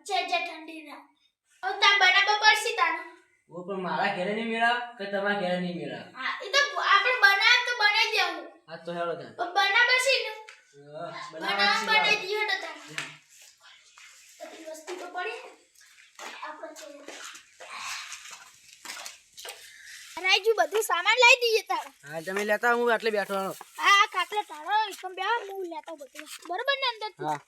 ગોટા જે ઠંડીના. હવે તા બનાવવા પડશે તાનું ઓ પણ મારા ઘરે નહીં મેળા કે તમારા ઘરે નહીં મેળા? હા એ તો આપણે બનાવ તો બનાવી દેવું. હા તો હેળો તા પણ બનાવ છે ને? બનાવ બનાવવાનું બનાવી તો તા બધી વસ્તુ તો પડી. આપણે તો રાઈજુ બધું સામાન લઈ દઈએ તારા. હા તમે લેતા હું આટલે બેઠવાનો હા ખાટલે તારો એકદમ બે હું લેતા બધું. બરોબર ને અંદર હા.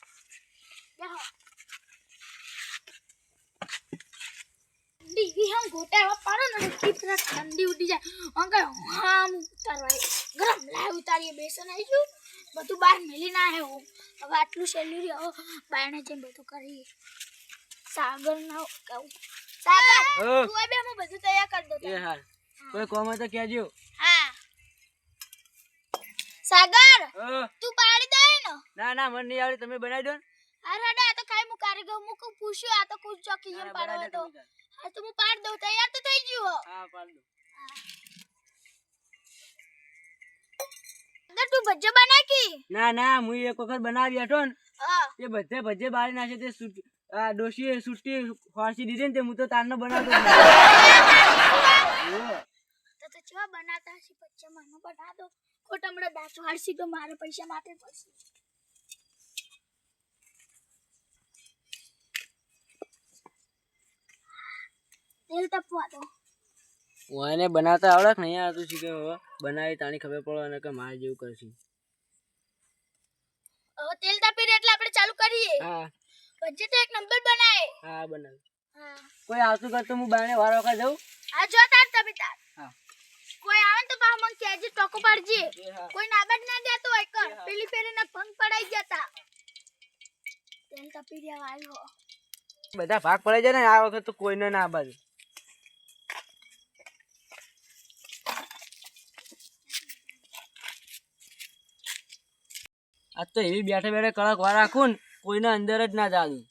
બેહો ડીવી હમ ગોટા પાડો ને કિતના ઠંડી ઉડી જાય. અંકલ હામ ઉતારવાય ગરમ લાય ઉતારીએ બેસન આવી ગયું બધું બહાર મેલી ના આવ્યો હવે આટલું સહેલું રહ્યો બાયણે જઈને બધું કરીએ સાગર ના કહું. સાગર. તું બે હું બધું તૈયાર કરી દો એ હા. કોઈ કોમ હોય તો કહેજો. હા. સાગર તું પાડી દે ને. ના ના મને નહીં આવડે. તમે બનાવી દો ને. અરે આ તો કાઈ મુ ગયો મુકું પૂછ્યું આ તો કુછ ચોકી જેમ પાડો તો હા તો હું પાડ દઉં તૈયાર તો થઈ ગયો હા. પાડ દઉં. તું ભજ્જો બના ના ના હું એક વખત બનાવી બેઠો ને તે બધે ભજે બાળી નાખે તે આ ડોશીએ સુટ્ટી ફાંસી દીધી ને તે હું તો તારનો બનાવતો તો તો ચેવા બનાતા મને દો તો મારે પૈસા માટે પડશે તેલ તપવા દો. ઓને બનાવતા આવડે કે નહીં? આવડતું શીખે હવે બનાવી તાણી ખબર પડે અને કે મારે જેવું કરશે. હવે તેલ તપી રહે એટલે આપણે ચાલુ કરીએ. હા. ભજ્જે તો એક નંબર બનાય હા બનાવ. હા. કોઈ આવતું કરતું હું બાને વાર વખત જઉં? આ જો તાર તમે તાર હા. કોઈ આવે તો બા મને કહેજે ટોકો પાડજે. કોઈ નાબડ ના દેતો હોય કર. પેલી ફેરીને ભંગ પડાઈ ગયા તા. તેલ તપી રહ્યા આવ્યો બધા ભાગ પડે છે ને આ વખત તો કોઈને ના બાજુ. આજ તો એવી બેઠે બેઠે કડક વાર રાખું ને કોઈના અંદર જ ના જાદું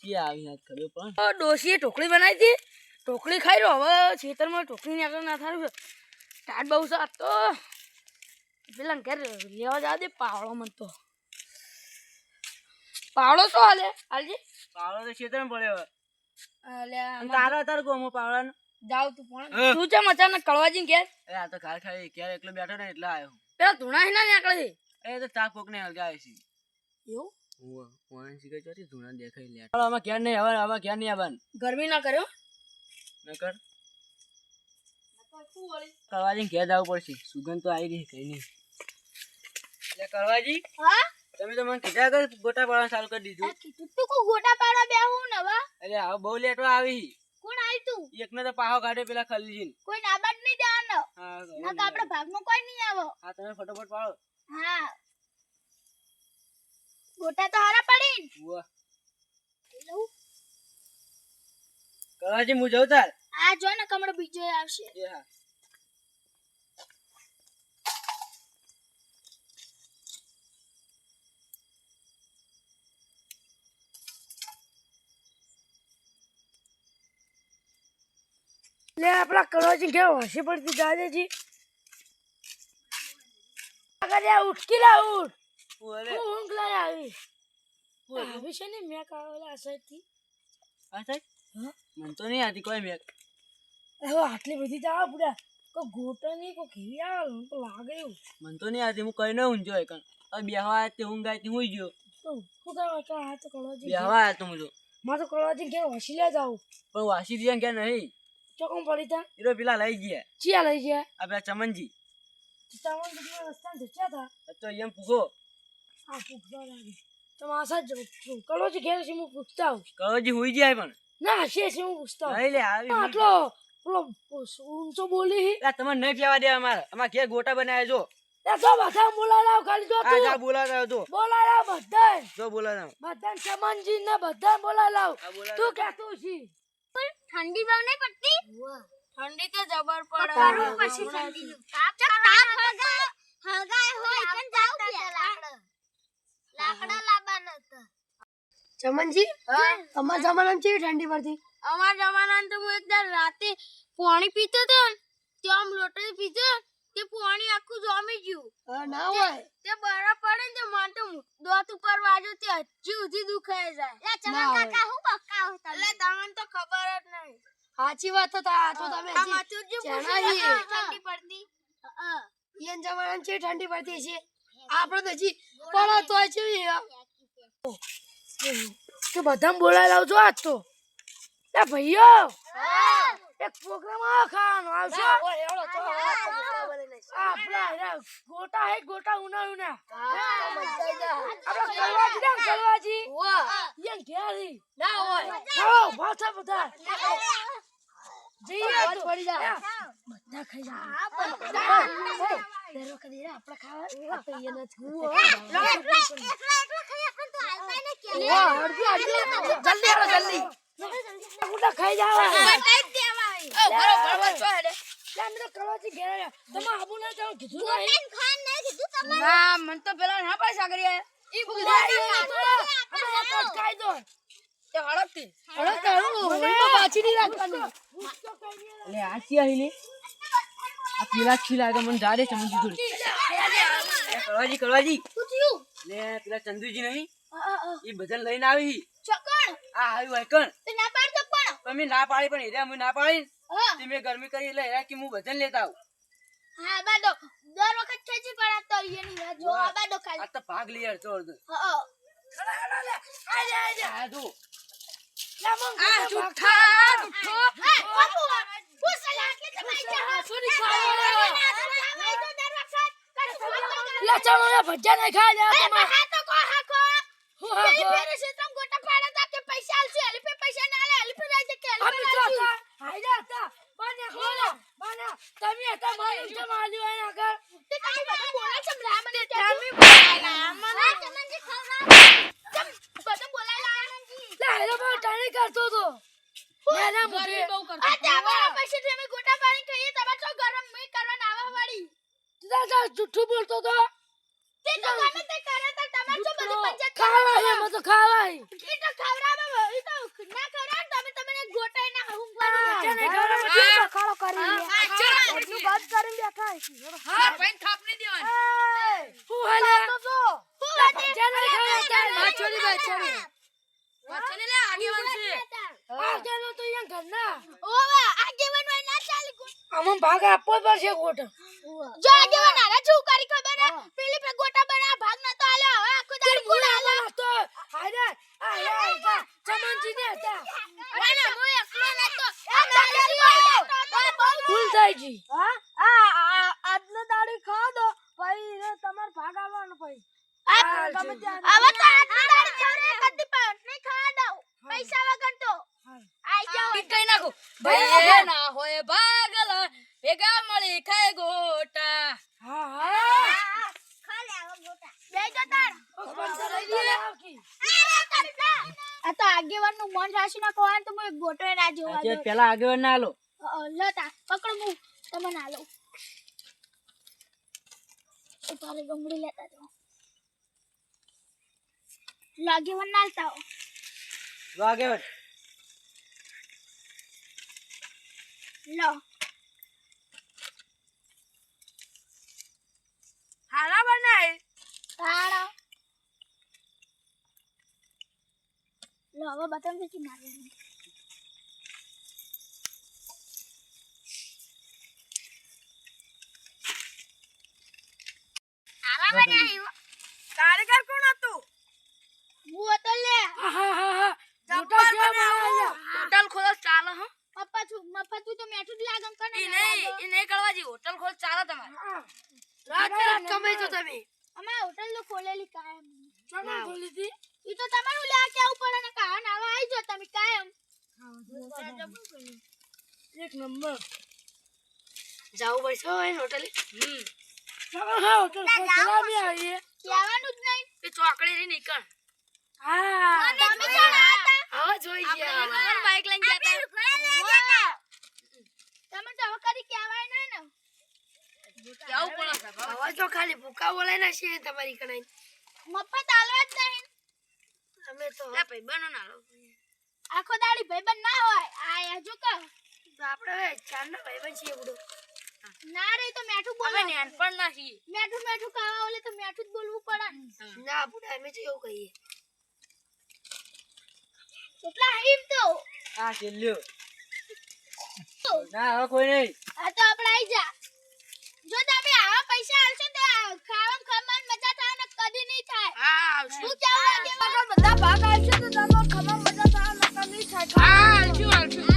શી આવી હાથ ખબર પણ? ડોશીએ ઢોકળી બનાવી હતી. ઢોકળી ખાઈ રહ્યો હવે ખેતરમાં ઢોકળીની આગળ ના થારું છે. ટાટ બહુ છે. આજ તો પેલા ઘેર લેવા જાવ દે પાવડો મન તો. પાવડો શું હાલે? હાલજી? પાવડો તો છેતર પડ્યો હવે. તારો તારો ગોમો પાવડાનો. જાવ તું પણ. તું ચમ અચાનક કળવાજી ઘેર? આ તો ખાર ખાઈ ક્યારે એકલો બેઠો ને એટલે આવ્યો પેલા ધૂણા હિના નીકળે છે એ તો તાક પોક ને હલગાવે છે. એવું? ઓવા ઓણ શીખે ચોથી ધૂણા દેખાઈ લે ચાલો આમાં ક્યાં નહીં હવે આમાં ક્યાં નહીં આવવાનું ગરમી ના કર્યો? નકર? કરવાજી ઘેર જવું પડશે. સુગંધ તો આવી રહી કઈ નહીં. એટલે કરવાજી. હા? તમે તો મને કીધા કર ગોટા પાડવાનું ચાલુ કરી દીધું. કીધું તું કો ગોટા પાડવા બેહું ને હવે. અરે હવે બહુ લેટો આવી. કોણ આવી તું? એકને તો પાહો કાઢ્યો પેલા ખલીજી કોઈ નાબાદ નહીં દેવાનો. હા ના તો આપણા ભાગમાં કોઈ નહીં આવો. હા તમે ફટોફટ પાડો. હા. ગોટા તો હારા પડી. લઉં. કરવાજી હું જઉં તાર? આ જો ને કમળો બીજો આવશે. એ હા. લે આપણા કરોજી કેવો હસી પડતી દાદાજી? જા ઉઠકી લા ઉઠ. હું ઊંઘ લાય આવી આવી છે ને મેં કાવેલા અસરથી આ હા. મને તો નહીં આતી કોઈ મેક. હવે આટલી બધી જાવ પૂરા કોઈ ગોટો નહીં કોઈ કેવી આવે મને તો લાગે એવું. મને તો નહીં આતી હું કઈ ન ઊંઝો એક હવે બેહવા તે ઊંઘ આવી હું ગયો તો શું કરવા કે આ તો કળવાજી બેહવા આવ્યા તો હું તો માં તો કળવાજી ક્યાં હસી લે જાવ. પણ વાસી દિયા ક્યાં નહીં? ચોકમ પડી તા. એ પેલા લઈ ગયા. ચિયા લઈ ગયા. આ પેલા ચમનજી. તમારા દુકાન રસ્તા ધચ્યા હતા આ તો એમ પૂછો આ પૂછવા લાગી તમે આ સાજ કળવાજી ઘેર છે હું પૂછતા આવું કવજી હુઈ જાય પણ ના હસી હસી હું પૂછતા નહીં લે આવી આટલો પેલો ઊંચો બોલી હી. લા, તમને નહીં પીવા દે અમારે અમારે ઘેર ગોટા બનાવે જો એ તો બધા બોલા લાવ ખાલી જો આ જા તું બોલાતા જો બોલા લાવ બધા જો બોલાતા બધા ચમનજી ને બધા બોલા લાવ આ તું કેતું છી ઠંડી બહુ નહીં પડતી ઠંડી તો જબર તારું પછી ઠંડી તાપ તાપ હળગાય હળગાય હોય પણ જાવ કે લાકડા. લાવવાના હતા. ચમનજી તમારા જમાનામાં કેવી ઠંડી પડતી? અમારા જમાનામાં તો હું એકદમ રાતે પાણી પીતો તો ને ત્યાં આમ લોટો પીતો તે પાણી આખું જમી ગયું. ના હોય. તે બરફ પડે ને તો મને તો દોત ઉપર વાજો તે હજી સુધી દુખાય જાય. ચમન કાકા હું બકાવ એટલે તમને તો ખબર જ નહીં સાચી વાત હતા તો તમે. ઠંડી પડતી. ઈયન જમાના છે ઠંડી પડતી છે આપણે તો હજી પણ તો છે કે બધા બોલાવી લાવજો આજ તો. એ ભાઈઓ એક પ્રોગ્રામ આ ખાવાનો આવશે આપણા ગોટા હે ગોટા ઉના ઉના આપણા કલવાજી ના કલવાજી ઈયન ઘેરી. ના હોય ભાષા બધા. પડી જા બધા ખાઈ જા દર વખત એરા આપણે ખાવા. આપણે ઈયન જ વાહ હરજી હરજી જલ્દી આવો જલ્દી. બધા ખાઈ જાવ તમે આબુ ના જાઓ કીધું નહીં. ના મને તો પેલા ના પૈસા કરી ઈ ખાઈ દો તે હળકતી. અરે તારું પાછી નહીં રાખવાની. એટલે આ ચી આ પેલા છી લાગે મને જા દે ચમચી કરવાજી કરવાજી લે પેલા ચંદુજી નહીં? એ બધાને લઈને આવી. આ આવ્યું વાયકણ તમે ના પાડી પણ હેરા હું ના પાડી ને મેં ગરમી કરી એટલે હેરા કે હું ભજન લેતા આવું. હા બાડો દર વખત ખેંચી પડાતો એની વાત. જો વાહ. બાડો ખાલી. આ તો ભાગ લઈ અડધો અડધો. હા હા. જા. ભજ્જા નહીં હા તો કો હા કો કહો. ફેરે છે તમ ગોટા પાડા તા કે પૈસા આલશે હલી પે પૈસા ના આલે હલી પે છે કે તો પે હતા હાઈડા હતા બાને ખોલા બાને તમે હતા મારી ઉઠે માલ્યું હોય આગળ તે તમે બોલા છે બ્રાહ્મણ તમે બોલાલા મને તમને ખવરા તમ બધા બોલાલા લે હેલો ટાણી કરતો તો. લે ના મુઠે આ તમારા પૈસે તમે ગોટા પાણી ખાઈએ. તમે છો ગરમ મે કરવા નાવા વાળી તું તો જુઠ્ઠું બોલતો તો. તે તો ગમે તે કરે તો તમાર છો બધી પંચાયત ખાવા હે મત ખાવા હે એ તો ખવરાવા એ તો ના ખવરાવ તમે તમને ગોટાઈ ના હું પાડું તને ખબર ખાળો કરી લે. એટલું બાદ કરીને બેઠા હે હા પૈન થાપની દેવાની. હું હાલે? તો જો. હું હાલે ભજ્જા નહીં ખાવા છોડી દે બાછોડી બાછોડી લે આગેવાન છે. આ ચાલો તો અહીંયા ઘરના. ઓવા આગેવાન હોય ના ચાલે અમમ ભાગ આપવો જ પડશે ગોટ જો આગેવાન આરા છું કરી ખબર હે. પેલી પે ગોટા બના ભાગ ના તો હવે આખો ચમનજી ને હતા. ના હું એકલો ભૂલ હા આ આજનો દાડી ખાવા દો પછી તમાર ભાગ આવવાનો પછી હવે તો આટલી દાડી ખવરે કદી પણ નહીં ખાવા દઉં પૈસા વગર તો આઈ જાઓ કઈ નાખો ભાઈ ના હોય ભાગલ ભેગા મળી ખાય ગોટા. હા હા બે જતા આ તો આગેવાનનું મન રાશી ના કહેવાનું તો હું ગોટો ના જોવા આજે પેલા આગળ ના લો લતા પકડ હું તમે ના લો એ તારે ડુંગળી લેતા જાઓ. લાગેવાન ના લેતા આવો. લો. હારા બનાય. તાળો લો હવે બટન પછી મારવાનું કારીગર કોણ હતું હું હતો લે હા હા હા મોટા કેમ આયા હોટલ ખોલો ચાલે હો મફત છું મફત છું તો મેઠું જ લાગમ કને ઈ નહીં ઈ નહીં કરવાજી હોટલ ખોલ ચાલે તમારે રાત રાત કમાઈ તો તમે અમે હોટલ તો ખોલેલી કાયમ ચમન ખોલી હતી ઈ તો તમારું લે કેવું પડે ને કાન આવા આવી જો તમે કાયમ એક નંબર જાવું પડશે હોય હોટલે હમ. ચાલો હા હોટલ ખોલા આવીએ. કહેવાનું જ નહીં. એ ચોકડી રી નીકળ. હા. તમે હતા હવે જોઈ ગયા બાઈક લઈને જતા તમે તો કરી કહેવાય નહીં ને. કેવું પડે. હવે તો ખાલી ભૂકા બોલાય ના છે તમારી કણાઈ. મફત આલવા જ નહીં. અમે તો ભાઈ બનો ના આખો દાડી ભાઈબંધ ના હોય. આ હજુ કહો. આપણે ચાર ના ભાઈ બન છીએ બધું ના રે તો મેઠું બોલે. નેનપણ નથી. મેઠું મેઠું ખાવા ઓલે તો મેઠું જ બોલવું પડે. ના બુડા અમે તો કહીએ. ઉપલા હરીફ તો હા છેલ્લ્યો ના હવે કોઈ નહીં. હા તો આપણે આવી જા. જો તમે આવા પૈસા આલશો તો ખાવા ખમણ મજા થાય ને કદી નહીં થાય. હા શું કેવું લાગે બધા ભાગ આવશે તો તમને ખમણ મજા થાય ને કદી નહીં થાય. હા આવશું આવશું.